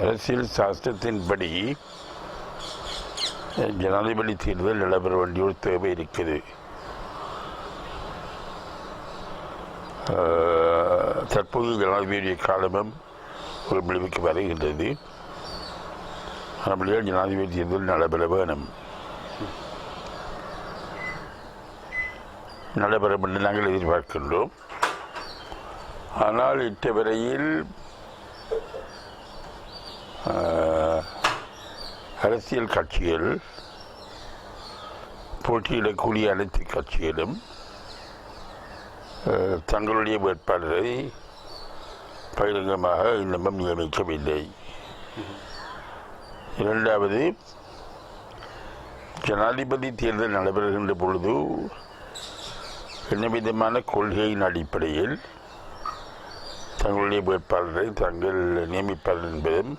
அரசியல் சாஸ்திரத்தின்படி ஜனாதிபதி தேர்தல் நடைபெற வேண்டிய ஒரு தேவை இருக்குது. தற்போது ஜனாதிபதியுடைய காலமும் ஒரு முடிவுக்கு வருகின்றது. அப்படியே ஜனாதிபதி தேர்தல் நடைபெற வேணும். நடைபெறும் என்று நாங்கள் எதிர்பார்க்கின்றோம். ஆனால் இட்ட வரையில் அரசியல் கட்சிகள் போட்டியிடக்கூடிய அனைத்து கட்சிகளும் தங்களுடைய வேட்பாளரை பகிரங்கமாக இன்னமும் நியமிக்கவில்லை. இரண்டாவது ஜனாதிபதி தேர்தல் நடைபெறுகின்ற பொழுது என்ன விதமான கொள்கையின் அடிப்படையில் தங்களுடைய வேட்பாளரை தாங்கள் நியமிப்பார்கள் என்பதும்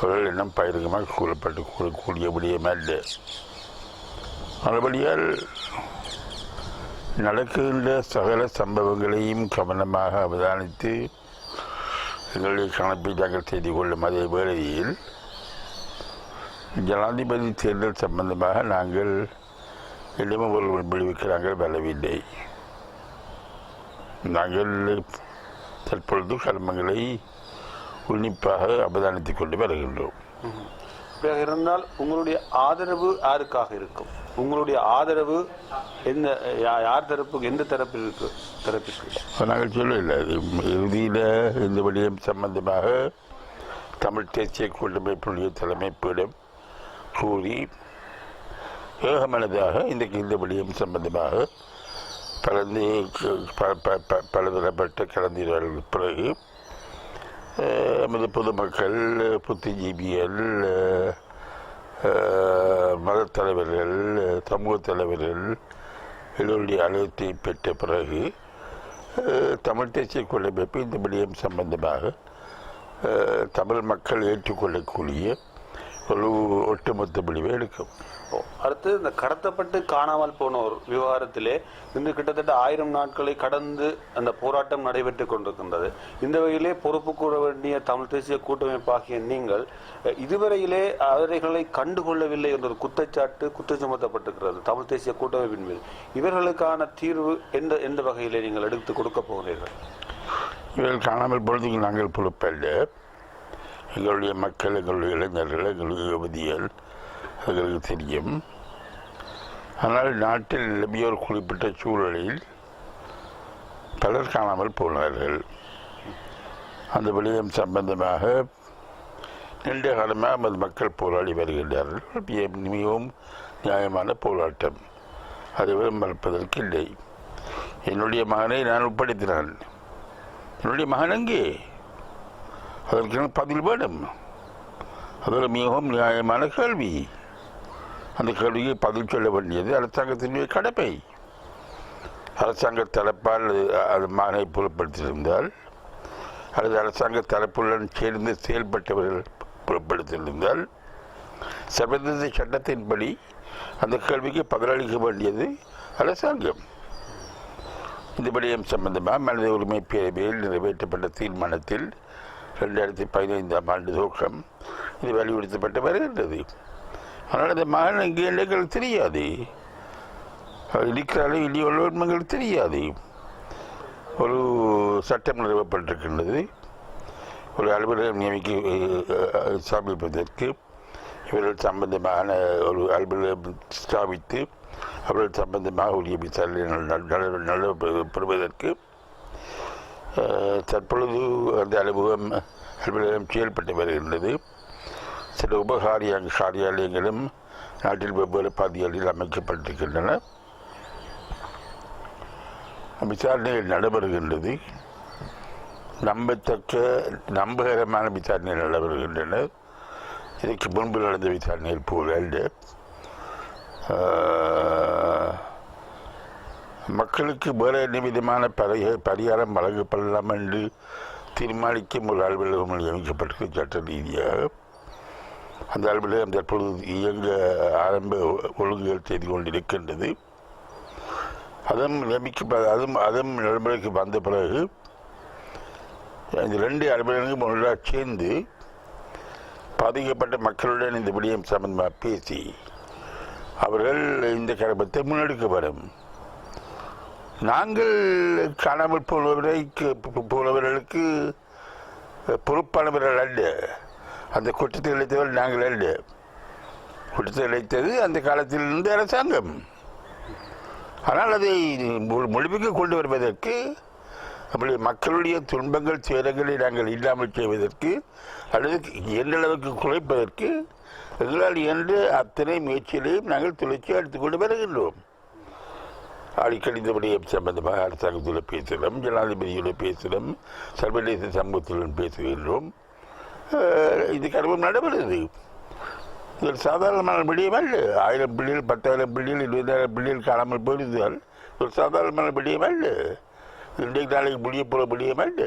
அவர்கள் இன்னும் பகிரங்கமாக கூறப்பட்டு கூறக்கூடிய விடயமல்ல மறுபடியால் நடக்கின்ற சகல சம்பவங்களையும் கவனமாக அவதானித்து எங்களுடைய கணப்பை தாக்கல் செய்து கொள்ளும் அதே வேளையில் ஜனாதிபதி தேர்தல் சம்பந்தமாக நாங்கள் இடமும் ஒரு முடிவுக்கு நாங்கள் வரவில்லை. நாங்கள் தற்பொழுது கர்மங்களை உன்னிப்பாக அவதானித்துக் கொண்டு வருகின்றோம். இப்படியாக இருந்தால் உங்களுடைய ஆதரவு யாருக்காக இருக்கும்? உங்களுடைய ஆதரவு எந்த யா- யார் தரப்புக்கு எந்த தரப்பில் இருக்கு? தரப்பிற்கு. நாங்கள் சொல்லவில்லை அது இறுதியில் இந்த விடயம் சம்பந்தமாக தமிழ் தேசிய கூட்டமைப்புடைய தலைமைப்பிடம் கூறி ஏகமனதாக இந்த இந்த விடயம் சம்பந்தமாக கலந்து ப- ப- ப- பலதரப்பட்ட கலந்துரையாடலுக்கு பிறகு நமது பொதுமக்கள் புத்திஜீவிகள் மதத்தலைவர்கள் சமூக தலைவர்கள் எல்லோருடைய அழுத்தத்தை பெற்ற பிறகு தமிழ் தேசிய கூட்டமைப்பு இந்த விடயம் சம்பந்தமாக தமிழ் மக்கள் ஏற்றுக்கொள்ளக்கூடிய ஒட்டுமொத்த முடிவை எடுக்கும். அடுத்து இந்த கடத்தப்பட்டு காணாமல் போன ஒரு விவகாரத்திலே இன்று கிட்டத்தட்ட ஆயிரம் நாட்களை கடந்து அந்த போராட்டம் நடைபெற்றுக் கொண்டிருக்கின்றது. இந்த வகையிலே பொறுப்பு கூற வேண்டிய தமிழ் தேசிய கூட்டமைப்பாகிய நீங்கள் இதுவரையிலே அவர்களை கண்டுகொள்ளவில்லை என்ற ஒரு குற்றச்சாட்டு குற்றம் சுமத்தப்பட்டிருக்கிறது தமிழ் தேசிய கூட்டமைப்பின் மீது. இவர்களுக்கான தீர்வு எந்த எந்த வகையிலே நீங்கள் எடுத்து கொடுக்க போகிறீர்கள்? இவர்கள் காணாமல் பொழுதுக்கு நாங்கள் பொறுப்பல்ல. எங்களுடைய மக்கள் எங்களுடைய இளைஞர்கள் எங்களுடைய யுவதிகள் எங்களுக்கு தெரியும். ஆனால் நாட்டில் நிலவிய ஒரு குறிப்பிட்ட சூழலில் பலர் காணாமல் போனார்கள். அந்த விடயம் சம்பந்தமாக நீண்ட காலமாக நமது மக்கள் போராடி வருகின்றார்கள். மிகவும் நியாயமான போராட்டம். அதை மறுப்பதற்கு இல்லை. என்னுடைய மகனை நான் ஒப்படைத்தினான். என்னுடைய மகன் எங்கே? அதற்கு பதில் வேண்டும் அதில் மிகவும் நியாயமான கேள்வி அந்த கேள்விக்கு பதில் சொல்ல வேண்டியது அரசாங்கத்தினுடைய கடமை அரசாங்க தரப்பால் அது- அது மகனை புலப்படுத்தியிருந்தால் அல்லது அரசாங்க தரப்புடன் சேர்ந்து செயல்பட்டவர்கள் புலப்படுத்தியிருந்தால் சர்வதேச சட்டத்தின்படி அந்த கேள்விக்கு பதிலளிக்க வேண்டியது அரசாங்கம் இந்த விடயம் சம்பந்தமாக மனித உரிமை பேரவையில் நிறைவேற்றப்பட்ட தீர்மானத்தில் ரெண்டாயிரத்தி பதினைந்தாம் ஆண்டு துவக்கம் இது வலியுறுத்தப்பட்டு வருகின்றது ஆனால் இந்த மகன் இங்கே எங்களுக்கு தெரியாது அவர் இருக்கிறாரோ இல்லையோ எங்களுக்கு தெரியாது ஒரு சட்டம் நிறுவப்பட்டிருக்கின்றது ஒரு அலுவலகம் நியமிக்க ஸ்தாபிப்பதற்கு இவர்கள் சம்பந்தமான ஒரு அலுவலகம் ஸ்தாபித்து அவர்கள் சம்பந்தமாக உரிய விசாரணை நட- பெறுவதற்கு தற்பொழுது அந்த அலுவலகம் அலுவலகம் செயல்பட்டு வருகின்றது. சில உபகாரிய காரியாலயங்களும் நாட்டில் வெவ்வேறு பகுதிகளில் அமைக்கப்பட்டிருக்கின்றன. விசாரணைகள் நடைபெறுகின்றது. நம்பத்தக்க நம்பகரமான விசாரணைகள் நடைபெறுகின்றன. இதற்கு முன்பு நடந்த விசாரணைகள் போல மக்களுக்கு வேறு என்ன விதமான பரிய பரிகாரம் வழங்கப்படலாம் என்று தீர்மானிக்கும் ஒரு அலுவலகம் நியமிக்கப்பட்டிருக்கு சட்ட ரீதியாக. அந்த அலுவலகம் தற்பொழுது இயங்க ஆரம்ப ஒழுங்குகள் செய்து கொண்டிருக்கின்றது. அதுவும் நியமிக்க அதுவும் அதுவும் நடைமுறைக்கு வந்த பிறகு இந்த ரெண்டு அலுவலகங்களும் ஒன்றாக சேர்ந்து பாதிக்கப்பட்ட மக்களுடன் இந்த விடயம் சம்பந்தமாக பேசி அவர்கள் இந்த கருப்பத்தை முன்னெடுக்கப்படும் நாங்கள் காணாமல் போனவரை போனவர்களுக்கு பொறுப்பானவர்கள் அல்ல. அந்த குற்றத்தை இழைத்தவர்கள் நாங்கள் அல்ல. குற்றத்தை இழைத்தது அந்த காலத்தில் இருந்த அரசாங்கம். ஆனால் அதை மு- முடிவுக்கு கொண்டு வருவதற்கு அப்படி மக்களுடைய துன்பங்கள் துயரங்களை நாங்கள் இல்லாமல் செய்வதற்கு அல்லது எந்த அளவுக்கு குறைப்பதற்கு எங்களால் இயன்ற அத்தனை முயற்சிகளையும் நாங்கள் தொடர்ச்சியாக எடுத்துக்கொண்டு வருகின்றோம். அடிக்கடிந்தபடி சம்பந்தமாக அரசாங்கத்தில் பேசுகிறோம் ஜனாதிபதியோட பேசுகிறோம் சர்வதேச சமூகத்துடன் பேசுகின்றோம். இது கருவம் நடைபெறுது இது சாதாரணமான விடயம் அல்ல. ஆயிரம் பிள்ளைகள் பத்தாயிரம் பிள்ளைகள் இருபதாயிரம் பிள்ளைகள் காணாமல் போயிருந்தால் ஒரு சாதாரணமான விடயம் அல்ல. இன்றைக்கு நாளைக்கு முடிய போகிற விடயம் அல்ல.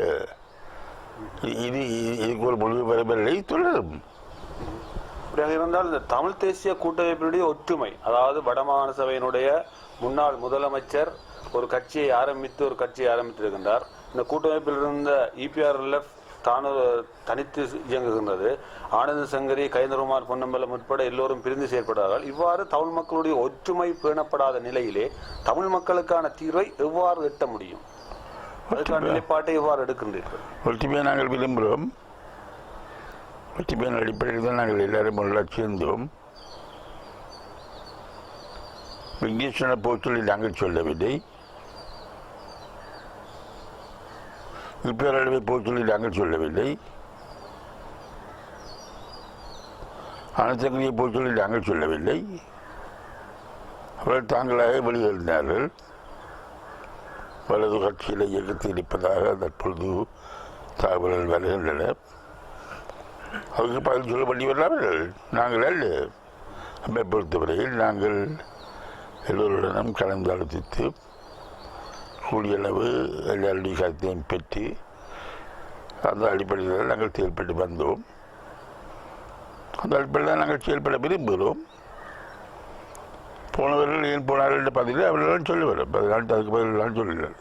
இது இது இதுக்கு ஒரு முடிவு வரவில்லை தொடரும் அப்படியாக இருந்தால் இந்த தமிழ் தேசிய கூட்டமைப்பினுடைய ஒற்றுமை அதாவது வடமாகாண சபையினுடைய முன்னாள் முதலமைச்சர் ஒரு கட்சியை ஆரம்பித்து ஒரு கட்சியை ஆரம்பித்திருக்கின்றார். இந்த கூட்டமைப்பில் இருந்த இபிஆர்எல்எஃப் தானு தனித்து இயங்குகின்றது. ஆனந்த சங்கரி கைந்தருமார் பொன்னம்பலம் உட்பட எல்லோரும் பிரிந்து செயற்படுகிறார்கள் இவ்வாறு தமிழ் மக்களுடைய ஒற்றுமை பேணப்படாத நிலையிலே தமிழ் மக்களுக்கான தீர்வை எவ்வாறு எட்ட முடியும்? அதுக்கான நிலைப்பாட்டை எவ்வாறு எடுக்கின்றீர்கள்? நாங்கள் விரும்புகிறோம். ஒற்றுமையின் அடிப்படையில் தான் நாங்கள் எல்லாரும் ஒன்றா சேர்ந்தோம். விக்னேஸ்வர போச்சொல்லி நாங்கள் சொல்லவில்லை. இப்பேரளவை போச்சொல்லி நாங்கள் சொல்லவில்லை. அனசங்கரியை போச்சொல்லி நாங்கள் சொல்லவில்லை. அவர்கள் தாங்களாக வெளியேறினார்கள். வலது கட்சியில் இயக்கத்தில் இருப்பதாக தற்பொழுது தகவல்கள் வருகின்றன. அதுக்கு பதில் சொல்ல வேண்டி வராமல் நாங்கள் அல்ல. நம்மை பொறுத்தவரையில் நாங்கள் எல்லோருடனும் கலந்தாலோசித்து கூடியளவு எல்லாருடைய கருத்தையும் பெற்று அந்த அடிப்படையில் நாங்கள் செயல்பட்டு வந்தோம். அந்த அடிப்படையில் நாங்கள் செயல்பட விரும்புகிறோம். போனவர்கள் ஏன் போனார்கள் என்ற பதிலை அவர்களும் சொல்லுவார் பதினாட்டு அதுக்கு பதில் நான் சொல்லுங்கள்